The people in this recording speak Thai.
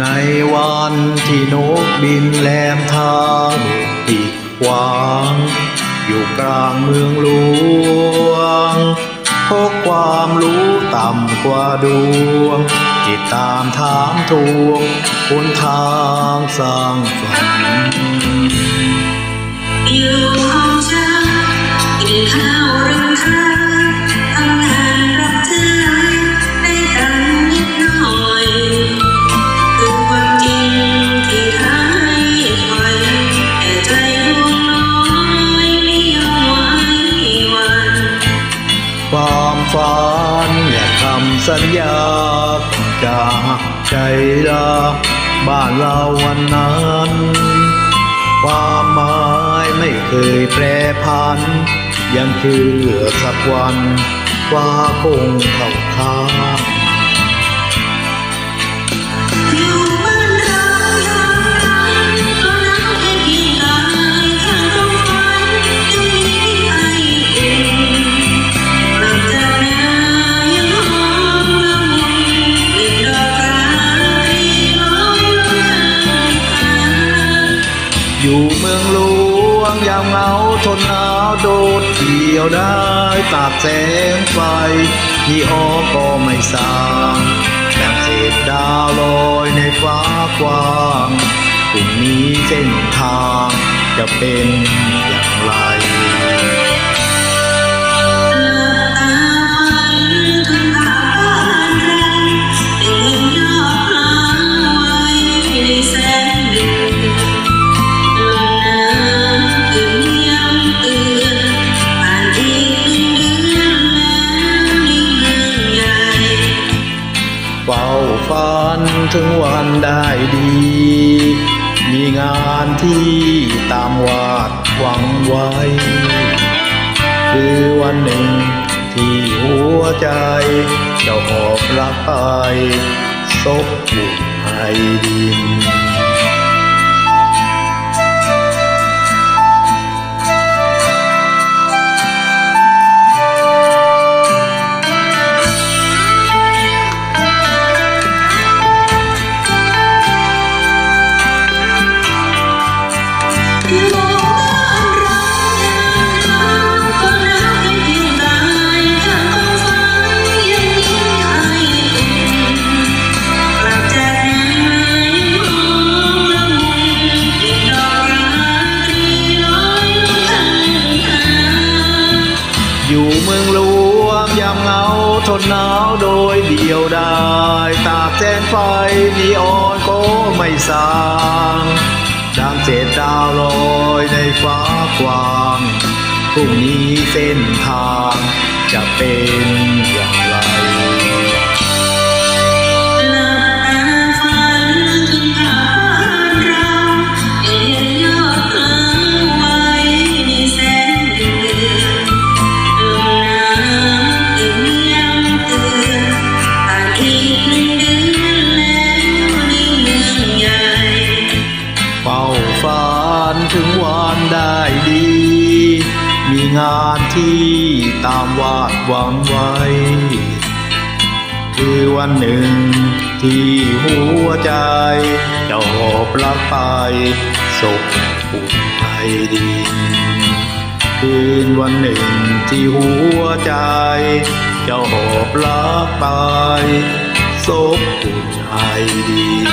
ในวันที่นกบินแหลมทางอีกขวาง อยู่กลางเมืองหลวงพกความรู้ต่ำกว่าดวง จิตตามถามทวงหนทางสร้างฝันอยู่ห้องเช้ากินข้าวหรือ สัญญาจากใจลาบ้านเราวันนั้นความหมายไม่เคยแปรพัน ยังคือสักวันว่าคงเข้าค้าง ยามเหงาทนหนาวโดดเดี่ยวได้ตากแสงไฟนี่อ้อก็ไม่สางดังเศษดาวลอยในฟ้ากว้างพรุ่งนี้เส้นทางจะเป็นอย่างไร ทั้งวันได้ดี มีงานที่ตามวาดหวังไว้ คือวันหนึ่งที่หัวใจจะหอบรักไปซบบุกให้ดิน ทนหนาวโดยเดียวได้ตากแสงไฟนีออนก็ไม่สางดังเศษดาวลอยในฟ้ากว้างพรุ่งนี้เส้นทางจะเป็นอย่างไร งานที่ตามวาดหวังไว้ คือวันหนึ่งที่หัวใจจะหอบลักไปศพปุ่นไทยดินคืนวันหนึ่งที่หัวใจจะหอบลักไปศพปุ่นไทยดิน